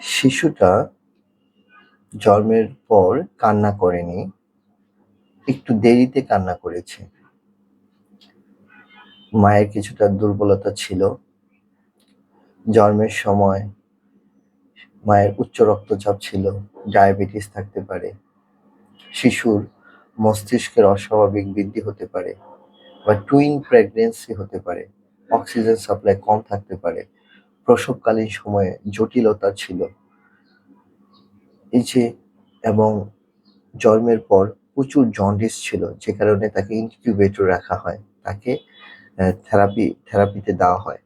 শিশুটা জন্মের পর কান্না করেনি, একটু দেরিতে কান্না করেছে। মায়ের কিছুটা দুর্বলতা ছিল। জন্মের সময় মায়ের উচ্চ রক্তচাপ ছিল, ডায়াবেটিস থাকতে পারে, শিশুর মস্তিষ্কের অস্বাভাবিক বৃদ্ধি হতে পারে বা টুইন প্রেগনেন্সি হতে পারে অক্সিজেন সাপ্লাই কম থাকতে পারে প্রসবকালীন সময়ে জটিলতা ছিল। যে, এবং জন্মের পর প্রচুর জন্ডিস ছিল, যে কারণে তাকে ইনকিউবেটর রাখা হয়, তাকে থেরাপি থেরাপিতে দেওয়া হয়।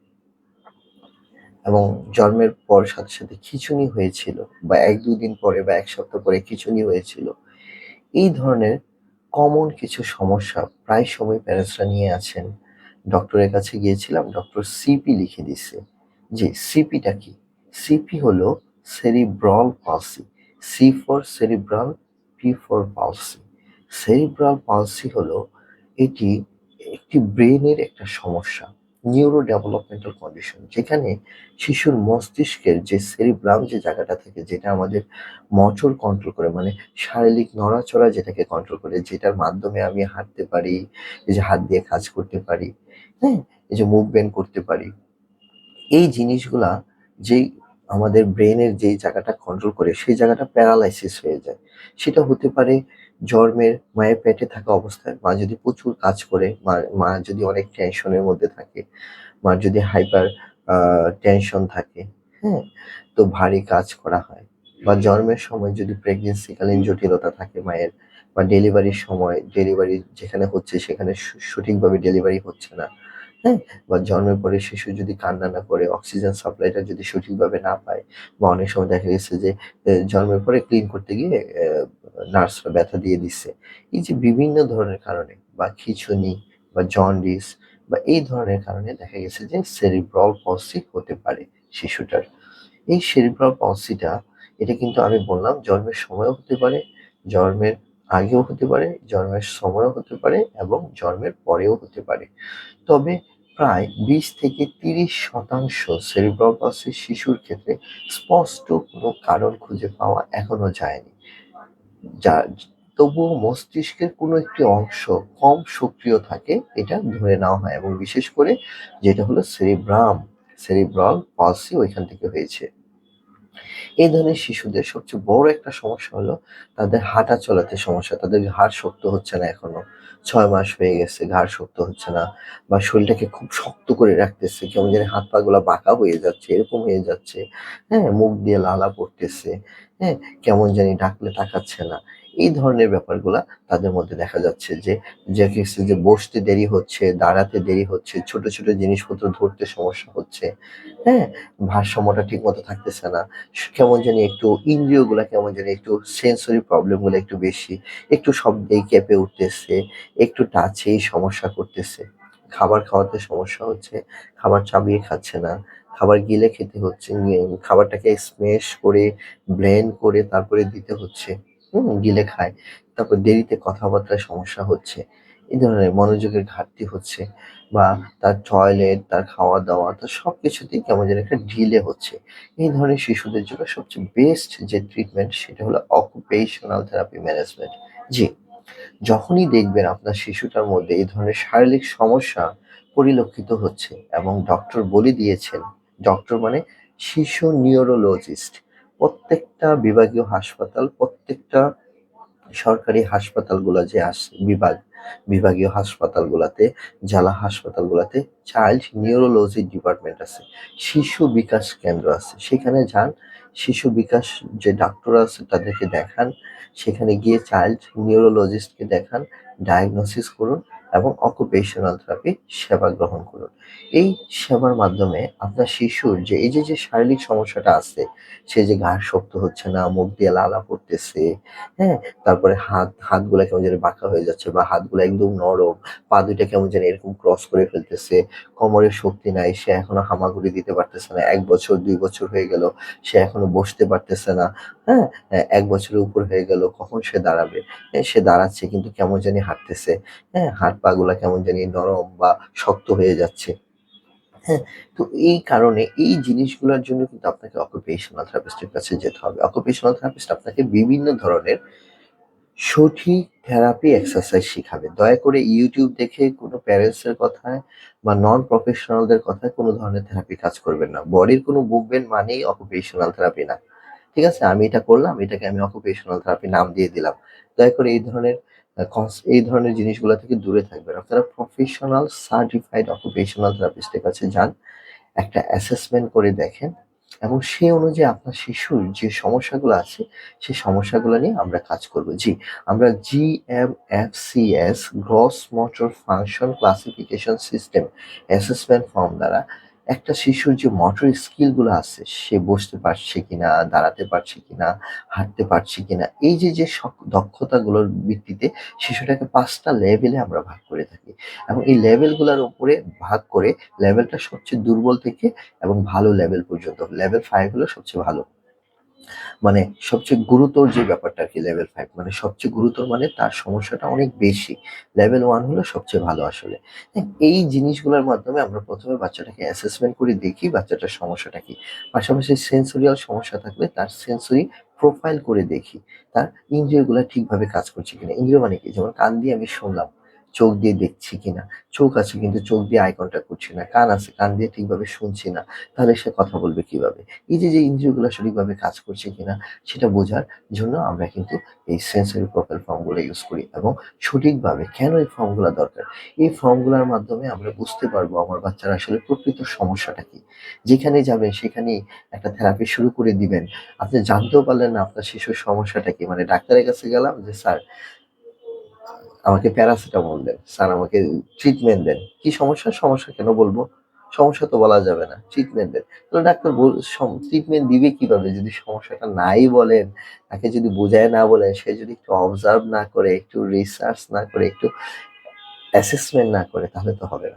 এবং জন্মের পর সাথে সাথে খিচুনি হয়েছিল, বা এক দুই দিন পরে বা এক সপ্তাহ পরে খিচুনি হয়েছিল। এই ধরনের কমন কিছু সমস্যা প্রায় সময় প্যারেন্টসরা নিয়ে আছেন। ডক্টরের কাছে গিয়েছিলাম ডক্টর সিপি লিখে দিছে যে সিপিটা কি? সিপি হলো cerebral palsy C for cerebral P for palsy cerebral palsy হলো এটি একটি ব্রেনের একটা সমস্যা নিউরো ডেভেলপমেন্টাল কন্ডিশন যেখানে শিশুর মস্তিষ্কের যে সেরিব্রাম যে জায়গাটা থাকে, যেটা আমাদের মচর কন্ট্রোল করে মানে শারীরিক নড়াচড়া যেটাকে কন্ট্রোল করে, যেটার মাধ্যমে আমি হাঁটতে পারি, এই যে হাত দিয়ে কাজ করতে পারি হ্যাঁ? এই যে মুভমেন্ট করতে পারি। এই জিনিসগুলা যেই আমাদের ব্রেনের যেই জায়গাটা কন্ট্রোল করে, সেই জায়গাটা প্যারালাইসিস হয়ে যায়। সেটা হতে পারে জন্মের মায়ের পেটে থাকা অবস্থায়, মা যদি প্রচুর কাজ করে, মা মা যদি অনেক টেনশনের মধ্যে থাকে মার যদি হাইপার টেনশন থাকে হ্যাঁ তো ভারী কাজ করা হয়। বা জন্মের সময় যদি প্রেগনেন্সিকালীন জটিলতা থাকে মায়ের, বা ডেলিভারির সময় ডেলিভারি যেখানে হচ্ছে সেখানে সঠিকভাবে ডেলিভারি হচ্ছে না হ্যাঁ বা জন্মের পরে শিশু যদি কান্না না করে অক্সিজেন সাপ্লাইটা যদি সঠিকভাবে না পায়, বা অনেক সময় দেখা গেছে যে জন্মের পরে ক্লিন করতে গিয়ে নার্সরা ব্যথা দিয়ে দিচ্ছে। এই যে বিভিন্ন ধরনের কারণে, বা খিঁচুনি, বা জন্ডিস বা এই ধরনের কারণে দেখা গেছে যে সেরিব্রল পলসি হতে পারে শিশুটার। এই সেরিব্রাল পলসিটা এটা কিন্তু আমি বললাম, জন্মের সময়ও হতে পারে, জন্মের আগেও হতে পারে, জন্মের সময়ও হতে পারে, এবং জন্মের পরেও হতে পারে। তবে প্রায় বিশ থেকে তিরিশ শতাংশ সেরিব্রাল শিশুর ক্ষেত্রে স্পষ্ট কোনো কারণ খুঁজে পাওয়া এখনও যায়নি। যা, তবুও মস্তিষ্কের কোনো একটি অংশ কম সক্রিয় থাকে, এটা ধরে নেওয়া হয় এবং বিশেষ করে যেটা হলো সেরিব্রাম সেরিব্রাল পলসি ওইখান থেকে হয়েছে। এই ধরনের শিশুদের সবচেয়ে বড় একটা সমস্যা হলো তাদের হাঁটা চলাতে সমস্যা, তাদের ঘাড় শক্ত হচ্ছে না এখনও। ছয় মাস হয়ে গেছে, ঘাড় শক্ত হচ্ছে না বা শরীরটাকে খুব শক্ত করে রাখতেছে, কেমন যেন হাত পা গুলা বাঁকা হয়ে যাচ্ছে, এরকম হয়ে যাচ্ছে হ্যাঁ মুখ দিয়ে লালা পড়তেছে হ্যাঁ কেমন জানি ডাকলে তাকাচ্ছে না। এই ধরনের ব্যাপারগুলা তাদের মধ্যে দেখা যাচ্ছে যে যে যে বসতে দেরি হচ্ছে, দাঁড়াতে দেরি হচ্ছে, ছোট ছোট জিনিসপত্র ধরতে সমস্যা হচ্ছে হ্যাঁ? ভারসাম্যটা ঠিক মতো থাকতেছে না। কেমন জানি একটু ইন্দ্রিয়গুলা কেমন জানি একটু সেন্সরি প্রবলেমগুলো একটু বেশি, একটু শব্দেই কেঁপে উঠতেছে, একটু টাচেই সমস্যা করতেছে। খাবার খাওয়াতে সমস্যা হচ্ছে, খাবার চাবিয়ে খাচ্ছে না, খাবার গিলে খেতে হচ্ছে, খাবারটাকে স্মেশ করে ব্লেন্ড করে তারপরে দিতে হচ্ছে। গিলে খায়। তারপর দেরিতে কথাবার্তায় সমস্যা হচ্ছে। এই ধরনের মনোযোগের ঘাটতি হচ্ছে বা তার টয়লেট তার খাওয়া দাওয়া তার সব কিছুতেই কেমন যেন একটা ঢিলে হচ্ছে। এই ধরনের শিশুদের জন্য সবচেয়ে বেস্ট যে ট্রিটমেন্ট সেটা হলো অকুপেশনাল থেরাপি ম্যানেজমেন্ট জি যখনই দেখবেন আপনার শিশুটার মধ্যে এই ধরনের শারীরিক সমস্যা পরিলক্ষিত হচ্ছে এবং ডক্টর বলে দিয়েছেন ডক্টর মানে শিশু নিউরোলজিস্ট প্রত্যেকটা বিভাগীয় হাসপাতাল, প্রত্যেকটা সরকারি হাসপাতালগুলো যে বিভাগ, বিভাগীয় হাসপাতালগুলোতে, জেলা হাসপাতালগুলোতে চাইল্ড নিউরোলজি ডিপার্টমেন্ট আছে, শিশু বিকাশ কেন্দ্র আছে। সেখানে যান, শিশু বিকাশ যে ডাক্তার আছে তাদেরকে দেখান, সেখানে গিয়ে চাইল্ড নিউরোলজিস্টকে দেখান ডায়াগনোসিস করুন এবং অকুপেশনাল থেরাপি সেবা গ্রহণ করুন। এই সেবার মাধ্যমে আপনার শিশুর যে, এই যে যে শারীরিক সমস্যাটা আছে, সে যে ঘাড় শক্ত হচ্ছে না, মুখ দিয়ে লালা পড়তেছে হ্যাঁ তারপরে হাত, হাতগুলা কেমন যেন বাঁকা হয়ে যাচ্ছে বা হাতগুলো একদম নরম, পা দুইটা কেমন যেন এরকম ক্রস করে ফেলতেছে কোমরের শক্তি নাই, সে এখনও হামাগুড়ি দিতে পারতেছে না, এক বছর, দুই বছর হয়ে গেল, সে এখনও বসতে পারতেছে না হ্যাঁ এক বছরের উপর হয়ে গেল, কখন সে দাঁড়াবে সে দাঁড়াচ্ছে কিন্তু কেমন জানি হাঁটতেছে হ্যাঁ হাত পা গুলা কেমন জানি নরম বা শক্ত হয়ে যাচ্ছে হ্যাঁ? তো এই কারণে এই জিনিসগুলোর জন্য কিন্তু আপনাকে অকুপেশনাল থেরাপিস্টের কাছে যেতে হবে। অকুপেশনাল থেরাপিস্ট আপনাকে বিভিন্ন ধরনের সঠিক থেরাপি এক্সারসাইজ শিখাবে। দয়া করে YouTube দেখে কোনো প্যারেন্টস এর কথায় বা নন প্রফেশনালদের কথায় কোনো ধরনের থেরাপি কাজ করবেন না। বডির কোনো মুভমেন্ট মানেই অকুপেশনাল থেরাপি না। ঠিক আছে? আমি এটা করলাম, এটাকে আমি অকুপেশনাল থেরাপি নাম দিয়ে দিলাম। দয়া করে এই ধরনের এই ধরনের জিনিসগুলো থেকে দূরে থাকবেন। আপনারা প্রফেশনাল সার্টিফাইড অকুপেশনাল থেরাপিস্টের কাছে যান। একটা অ্যাসেসমেন্ট করে দেখেন এবং সেই অনুযায়ী আপনার শিশুর যে সমস্যাগুলো আছে, সেই সমস্যাগুলো নিয়ে আমরা কাজ করব। জি, আমরা GMFCS gross motor function classification system assessment form দ্বারা একটা শিশুর যে মোটর স্কিলগুলো আছে, সে বসতে পারছে কিনা, দাঁড়াতে পারছে কিনা, হাঁটতে পারছে কিনা, এই যে, যে দক্ষতা দক্ষতাগুলোর ভিত্তিতে শিশুটাকে ৫ টা লেভেলে আমরা ভাগ করে থাকি এবং এই লেভেলগুলোর উপরে ভাগ করে লেভেলটা সবচেয়ে দুর্বল থেকে এবং ভালো লেভেল পর্যন্ত। লেভেল ফাইভ হলো সবচেয়ে ভালো। মানে সবচেয়ে গুরুতর যে ব্যাপারটা আরকি লেভেল 5 মানে সবচেয়ে গুরুতর মানে তার সমস্যাটা অনেক বেশি। লেভেল 1 হলো সবচেয়ে ভালো আসলে। হ্যাঁ? এই জিনিসগুলোর মাধ্যমে আমরা প্রথমে বাচ্চাটাকে অ্যাসেসমেন্ট করে দেখি বাচ্চাটার সমস্যাটা কি। পাশাপাশি সেন্সোরিয়াল সমস্যা থাকলে তার সেন্সরি প্রোফাইল করে দেখি। তার ইন্দ্রিয়গুলা ঠিকভাবে কাজ করছে কিনা। ইন্দ্রিয় মানে কি? যেমন কান দিয়ে আমি শুনলাম, চোখ দিয়ে দেখছি কিনা। চোখ আছে কিন্তু চোখ দিয়ে আই কনট্যাক্ট করছি না। কান আছে, কান দিয়ে ঠিকভাবে শুনছি না। তাহলে সে কথা বলবে কীভাবে? এই যে, যে ইন্দ্রিয়গুলা সঠিকভাবে কাজ করছে কিনা সেটা বোঝার জন্য আমরা কিন্তু এই সেন্সরি প্রোফাইল ফর্মগুলো ইউজ করি এবং সঠিকভাবে কেন এই ফর্মগুলা দরকার? এই ফর্মগুলার মাধ্যমে আমরা বুঝতে পারব আমার বাচ্চার আসলে প্রকৃত সমস্যাটা কি। যেখানে যাবেন সেখানেই একটা থেরাপি শুরু করে দিবেন। আপনি জানতেও পারলেন না আপনার শিশুর সমস্যাটা কি। মানে ডাক্তারের কাছে গেলাম যে, "স্যার আমাকে প্যারাসিটামল দেন। স্যার আমাকে ট্রিটমেন্ট দেন।" কি সমস্যা? সমস্যা কেন বলব? সমস্যা তো বলা যাবে না। ট্রিটমেন্ট দেন। তাহলে ডাক্তার ট্রিটমেন্ট দিবে কীভাবে? যদি সমস্যাটা নাই বলেন, তাকে যদি বোঝায় না বলেন, সে যদি একটু অবজার্ভ না করে, একটু রিসার্চ না করে, একটু অ্যাসেসমেন্ট না করে তাহলে তো হবে না।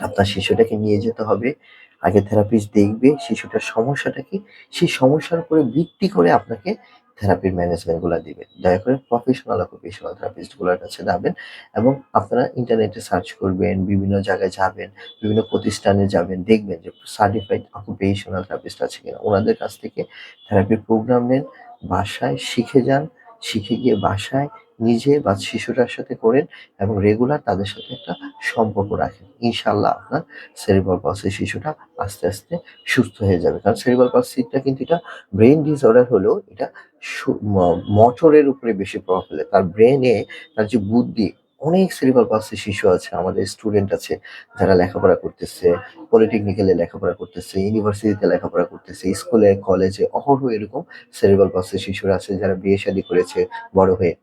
আপনার শিশুটাকে নিয়ে যেতে হবে। আগে থেরাপিস্ট দেখবে শিশুটার সমস্যাটা কি। সেই সমস্যার উপরে ভিত্তি করে আপনাকে থেরাপির ম্যানেজমেন্টগুলো দিবে। দয়া করে প্রফেশনাল অকুপেশনাল থেরাপিস্টগুলার কাছে যাবেন এবং আপনারা ইন্টারনেটে সার্চ করবেন, বিভিন্ন জায়গায় যাবেন, বিভিন্ন প্রতিষ্ঠানে যাবেন, দেখবেন যে সার্টিফাইড অকুপেশনাল থেরাপিস্ট আছে কিনা। ওনাদের কাছ থেকে থেরাপির প্রোগ্রাম নেন, বাসায় শিখে যান। শিখে গিয়ে বাসায় নিজে বা শিশুটার সাথে করেন এবং রেগুলার তাদের সাথে একটা সম্পর্ক রাখেন। ইনশাল্লাহ আপনার সেরিব্রাল পলসি শিশুটা আস্তে, আস্তে সুস্থ হয়ে যাবে। কারণ সেরিব্রাল পলসিটা কিন্তু এটা ব্রেইন ডিসঅর্ডার হলেও এটা মোটরের উপরে বেশি প্রভাব ফেলে। তার ব্রেনে তার যে বুদ্ধি অনেক সেরিব্রাল পলসি শিশু আছে, আমাদের স্টুডেন্ট আছে যারা লেখাপড়া করতেছে, পলিটেকনিক্যালে লেখাপড়া করতেছে, ইউনিভার্সিটিতে লেখাপড়া করতেছে, স্কুলে, কলেজে অহরহ এরকম সেরিব্রাল পলসি শিশুরা আছে যারা বিয়ে-শাদী করেছে বড় হয়ে।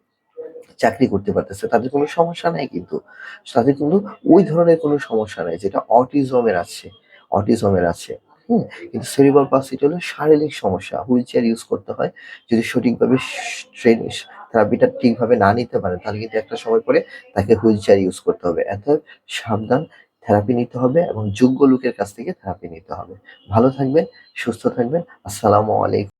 চাকরি করতে পারতেছে। তাদের কোনো সমস্যা নাই কিন্তু। তাদের কিন্তু ওই ধরনের কোনো সমস্যা নাই যেটা অটিজমের আছে অটিজমের আছে। হুম? কিন্তু সেরিব্রাল পলসিটা হলো শারীরিক সমস্যা। হুইল চেয়ার ইউজ করতে হয়। যদি সঠিকভাবে ট্রেন থেরাপিটা ঠিকভাবে না নিতে পারেন তাহলে কিন্তু একটা সময় পরে তাকে হুইল চেয়ার ইউজ করতে হবে। এত সাবধান থেরাপি নিতে হবে এবং যোগ্য লোকের কাছ থেকে থেরাপি নিতে হবে। ভালো থাকবেন, সুস্থ থাকবেন। আসসালামু আলাইকুম।